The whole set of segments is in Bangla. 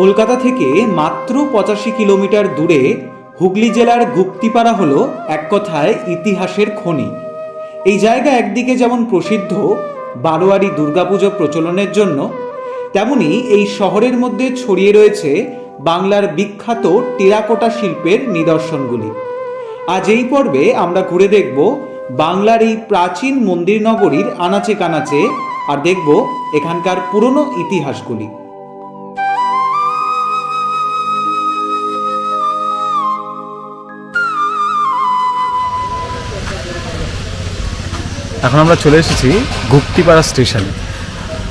কলকাতা থেকে মাত্র পঁচাশি কিলোমিটার দূরে হুগলি জেলার গুপ্তিপাড়া হলো এক কথায় ইতিহাসের খনি। এই জায়গা একদিকে যেমন প্রসিদ্ধ বারোয়ারি দুর্গাপুজো প্রচলনের জন্য, তেমনি এই শহরের মধ্যে ছড়িয়ে রয়েছে বাংলার বিখ্যাত টেরাকোটা শিল্পের নিদর্শনগুলি। আজ এই পর্বে আমরা ঘুরে দেখব বাংলার এই প্রাচীন মন্দির নগরীর আনাচে কানাচে আর দেখব এখানকার পুরনো ইতিহাসগুলি। এখন আমরা চলে এসেছি গুপ্তিপাড়া স্টেশনে।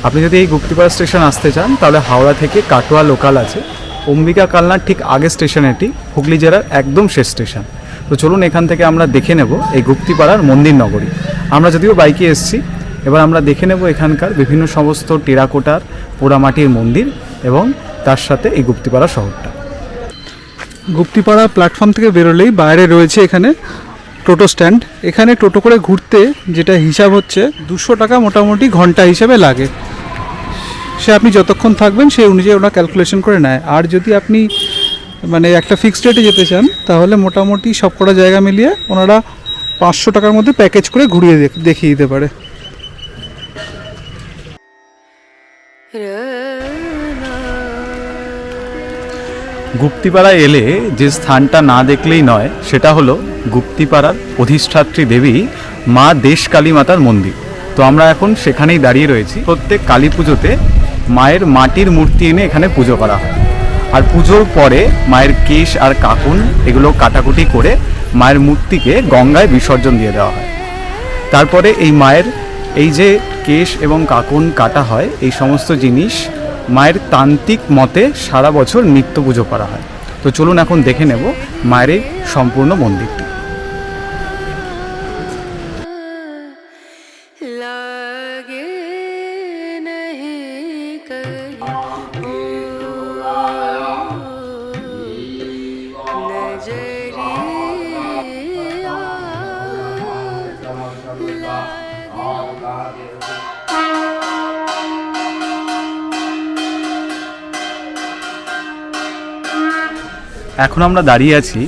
আপনি যদি এই গুপ্তিপাড়া স্টেশন আসতে চান, তাহলে হাওড়া থেকে কাটোয়া লোকাল আছে। অম্বিকা কালনার ঠিক আগে স্টেশন এটি, হুগলি জেলার একদম শেষ স্টেশন। তো চলুন এখান থেকে আমরা দেখে নেব এই গুপ্তিপাড়ার মন্দির নগরী। আমরা যদিও বাইকে এসেছি, এবার আমরা দেখে নেব এখানকার বিভিন্ন সমস্ত টেরাকোটার, পোড়ামাটির মন্দির এবং তার সাথে এই গুপ্তিপাড়া শহরটা। গুপ্তিপাড়া প্ল্যাটফর্ম থেকে বেরোলেই বাইরে রয়েছে এখানে টোটো স্ট্যান্ড। এখানে টোটো করে ঘুরতে যেটা হিসাব হচ্ছে দুশো টাকা মোটামুটি ঘণ্টা হিসাবে লাগে। সে আপনি যতক্ষণ থাকবেন সেই অনুযায়ী ওরা ক্যালকুলেশন করে নেয়। আর যদি আপনি মানে একটা ফিক্সড রেটে যেতে চান, তাহলে মোটামুটি সব কটা জায়গা মিলিয়ে ওনারা পাঁচশো টাকার মধ্যে প্যাকেজ করে ঘুরিয়ে দেখ- দেখিয়ে দিতে পারে। গুপ্তিপাড়া এলে যে স্থানটা না দেখলেই নয়, সেটা হলো গুপ্তিপাড়ার অধিষ্ঠাত্রী দেবী মা দেশ কালী মাতার মন্দির। তো আমরা এখন সেখানেই দাঁড়িয়ে রয়েছি। প্রত্যেক কালী পুজোতে মায়ের মাটির মূর্তি এনে এখানে পুজো করা হয়। আর পুজোর পরে মায়ের কেশ আর কাকুন এগুলো কাটাকুটি করে মায়ের মূর্তিকে গঙ্গায় বিসর্জন দিয়ে দেওয়া হয়। তারপরে এই মায়ের এই যে কেশ এবং কাকুন কাটা হয়, এই সমস্ত জিনিস মায়ের তান্ত্রিক মতে সারা বছর নিত্য পুজো করা হয়। তো চলুন এখন দেখে নেব মায়ের এই সম্পূর্ণ মন্দিরটি। এখন আমরা দাঁড়িয়ে আছি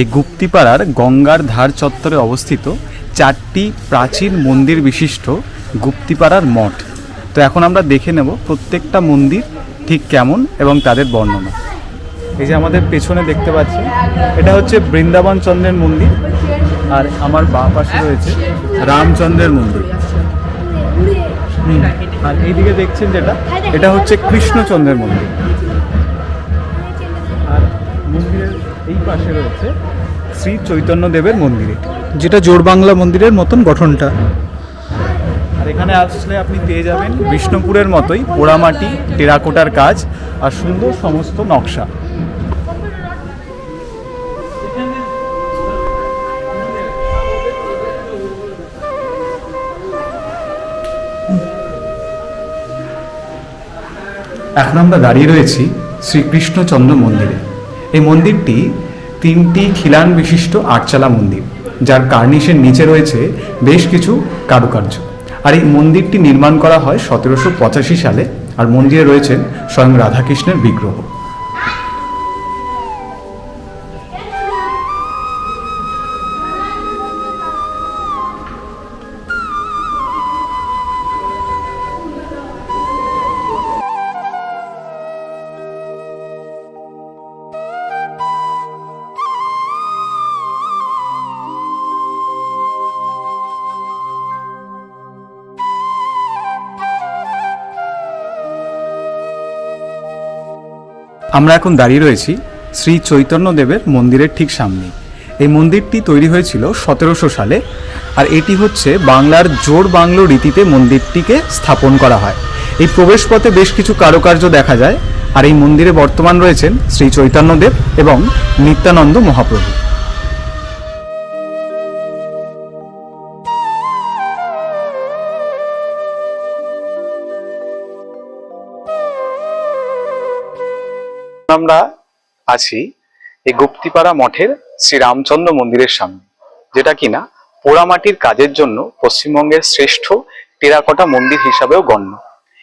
এই গুপ্তিপাড়ার গঙ্গার ধার চত্বরে অবস্থিত চারটি প্রাচীন মন্দির বিশিষ্ট গুপ্তিপাড়ার মঠ। তো এখন আমরা দেখে নেব প্রত্যেকটা মন্দির ঠিক কেমন এবং তাদের বর্ণনা। এই যে আমাদের পেছনে দেখতে পাচ্ছি, এটা হচ্ছে বৃন্দাবন চন্দ্রের মন্দির আর আমার বাঁ পাশে রয়েছে রামচন্দ্রের মন্দির। আর এইদিকে দেখছেন যেটা, এটা হচ্ছে কৃষ্ণচন্দ্রের মন্দির। এই পাশে রয়েছে শ্রী চৈতন্য দেবের মন্দির যেটা জোর বাংলা মন্দিরের মতন গঠনটা। আর এখানে আসলে আপনি পেয়ে যাবেন বিষ্ণুপুরের মতোই পোড়ামাটি, টেরাকোটার কাজ আর সুন্দর সমস্ত নকশা। এখন আমরা দাঁড়িয়ে রয়েছি শ্রীকৃষ্ণচন্দ্র মন্দিরে। এই মন্দিরটি তিনটি খিলান বিশিষ্ট আটচালা মন্দির, যার কার্নিশের নিচে রয়েছে বেশ কিছু কারুকার্য। আর এই মন্দিরটি নির্মাণ করা হয় সতেরোশো পঁচাশি সালে, আর মন্দিরে রয়েছেন স্বয়ং রাধাকৃষ্ণের বিগ্রহ। আমরা এখন দাঁড়িয়ে রয়েছি শ্রী চৈতন্যদেবের মন্দিরের ঠিক সামনে। এই মন্দিরটি তৈরি হয়েছিল সতেরোশো সালে আর এটি হচ্ছে বাংলার জোর বাংলো রীতিতে মন্দিরটিকে স্থাপন করা হয়। এই প্রবেশপথে বেশ কিছু কারুকার্য দেখা যায় আর এই মন্দিরে বর্তমান রয়েছেন শ্রী চৈতন্যদেব এবং নিত্যানন্দ মহাপ্রভু। আমরা আছি এই গুপ্তিপাড়া মঠের শ্রীরামচন্দ্র মন্দিরের সামনে, যেটা কিনা পোড়ামাটির কাজের জন্য পশ্চিমবঙ্গের শ্রেষ্ঠ টেরাকোটা মন্দির হিসাবেও গণ্য।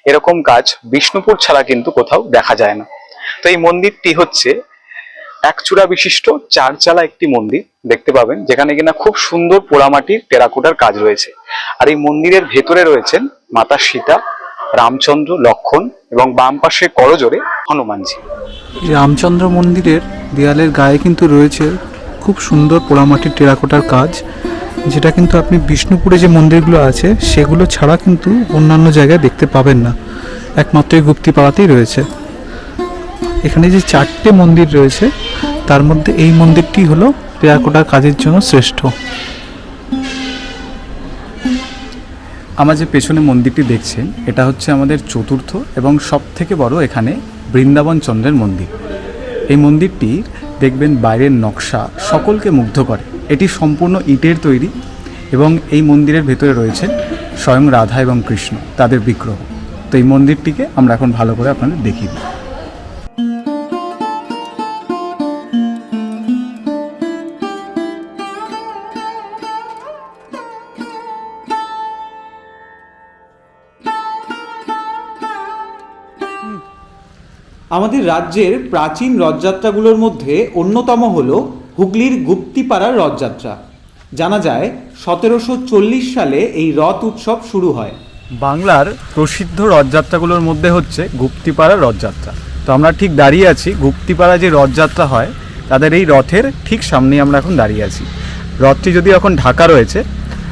এরকম কাজ বিষ্ণুপুর ছাড়া কিন্তু কোথাও দেখা যায় না। তো এই মন্দিরটি হচ্ছে এক চূড়া বিশিষ্ট চারচালা একটি মন্দির, দেখতে পাবেন, যেখানে কিনা খুব সুন্দর পোড়ামাটির টেরাকোটার কাজ রয়েছে। আর এই মন্দিরের ভেতরে রয়েছেন মাতা সীতা, রামচন্দ্র, লক্ষণ এবং বাম পাশে করজোরে হনুমানজি। রামচন্দ্র মন্দিরের দেয়ালের গায়ে কিন্তু রয়েছে খুব সুন্দর পোড়ামাটির টেরাকোটার কাজ, যেটা কিন্তু আপনি বিষ্ণুপুরে যে মন্দিরগুলো আছে, সেগুলো ছাড়া কিন্তু অন্যান্য জায়গায় দেখতে পাবেন না। একমাত্র এই গুপ্তিপাড়াতেই রয়েছে। এখানে যে চারটে মন্দির রয়েছে, তার মধ্যে এই মন্দিরটি হলো টেরাকোটার কাজের জন্য শ্রেষ্ঠ। আমার যে পেছনে মন্দিরটি দেখছেন এটা হচ্ছে আমাদের চতুর্থ এবং সব থেকে বড় এখানে বৃন্দাবন চন্দ্রের মন্দির। এই মন্দিরটি দেখবেন বাইরের নকশা সকলকে মুগ্ধ করে। এটি সম্পূর্ণ ইটের তৈরি এবং এই মন্দিরের ভেতরে রয়েছেন স্বয়ং রাধা এবং কৃষ্ণ, তাদের বিগ্রহ। তো এই মন্দিরটিকে আমরা এখন ভালো করে আপনাদের দেখিয়ে দিই। আমাদের রাজ্যের প্রাচীন রথযাত্রাগুলোর মধ্যে অন্যতম হল হুগলির গুপ্তিপাড়ার রথযাত্রা। জানা যায়, সতেরোশো চল্লিশ সালে এই রথ উৎসব শুরু হয়। বাংলার প্রসিদ্ধ রথযাত্রাগুলোর মধ্যে হচ্ছে গুপ্তিপাড়ার রথযাত্রা। তো আমরা ঠিক দাঁড়িয়ে আছি গুপ্তিপাড়া যে রথযাত্রা হয়, তাদের এই রথের ঠিক সামনেই আমরা এখন দাঁড়িয়ে আছি। রথটি যদি এখন ঢাকা রয়েছে,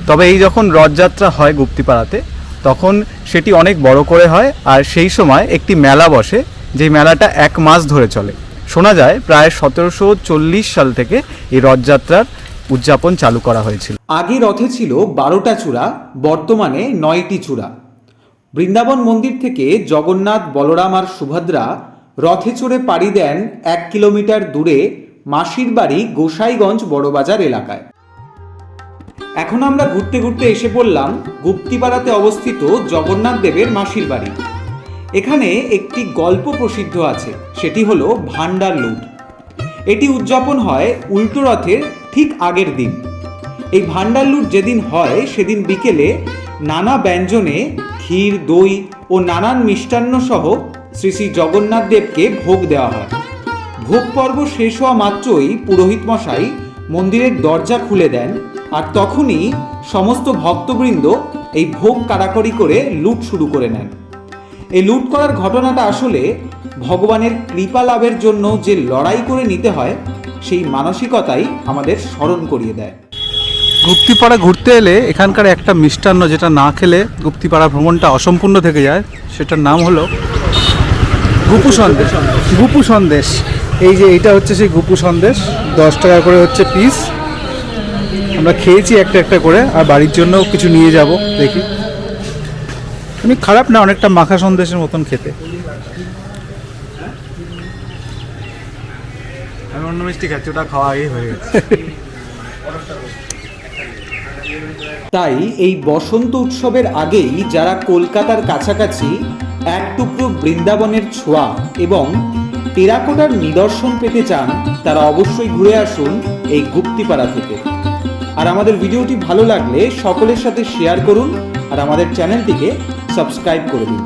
তবে এই যখন রথযাত্রা হয় গুপ্তিপাড়াতে, তখন সেটি অনেক বড় করে হয়, আর সেই সময় একটি মেলা বসে যেই মেলাটা এক মাস ধরে চলে। শোনা যায় প্রায় সতেরোশো চল্লিশ সাল থেকে এই রথযাত্রার উদযাপন চালু করা হয়েছিল। আগে রথে ছিল বারোটা চূড়া, বর্তমানে নয়টি চূড়া। বৃন্দাবন মন্দির থেকে জগন্নাথ, বলরাম আর সুভদ্রা রথে চড়ে পাড়ি দেন এক কিলোমিটার দূরে মাসির বাড়ি গোসাইগঞ্জ বড়বাজার এলাকায়। এখন আমরা ঘুরতে ঘুরতে এসে পড়লাম গুপ্তিপাড়াতে অবস্থিত জগন্নাথ দেবের মাসির বাড়ি। এখানে একটি গল্প প্রসিদ্ধ আছে, সেটি হলো ভান্ডার লুট। এটি উদযাপন হয় উল্টো রথের ঠিক আগের দিন। এই ভান্ডার লুট যেদিন হয়, সেদিন বিকেলে নানা ব্যঞ্জনে ক্ষীর, দই ও নানান মিষ্টান্ন সহ শ্রী শ্রী জগন্নাথ দেবকে ভোগ দেওয়া হয়। ভোগ পর্ব শেষ হওয়া মাত্রই পুরোহিত মশাই মন্দিরের দরজা খুলে দেন আর তখনই সমস্ত ভক্তবৃন্দ এই ভোগ কারাকরি করে লুট শুরু করে নেন। এই লুট করার ঘটনাটা আসলে ভগবানের কৃপা লাভের জন্য যে লড়াই করে নিতে হয়, সেই মানসিকতাই আমাদের স্মরণ করিয়ে দেয়। গুপ্তিপাড়া ঘুরতে এলে এখানকার একটা মিষ্টান্ন যেটা না খেলে গুপ্তিপাড়া ভ্রমণটা অসম্পূর্ণ থেকে যায়, সেটার নাম হলো গুপু সন্দেশ। গুপু সন্দেশ। এই যে এটা হচ্ছে সেই গুপু সন্দেশ, দশ টাকা করে হচ্ছে পিস আমরা খেয়েছি একটা একটা করে, আর বাড়ির জন্য কিছু নিয়ে যাব, দেখি। আমি খারাপ না অনেকটা মাখা সন্দেশের মতন খেতে। আমি অন্য মিষ্টি খাচ্ছি ওটা খাওয়া আগেই হয়ে গেছে। তাই এই বসন্ত উৎসবের আগেই যারা কলকাতার কাছাকাছি এক টুকরো বৃন্দাবনের ছোঁয়া এবং টেরাকোটার নিদর্শন পেতে চান তারা অবশ্যই ঘুরে আসুন এই গুপ্তিপাড়া থেকে। আর আমাদের ভিডিওটি ভালো লাগলে সকলের সাথে শেয়ার করুন আর আমাদের চ্যানেলটিকে সাবস্ক্রাইব করে দিন।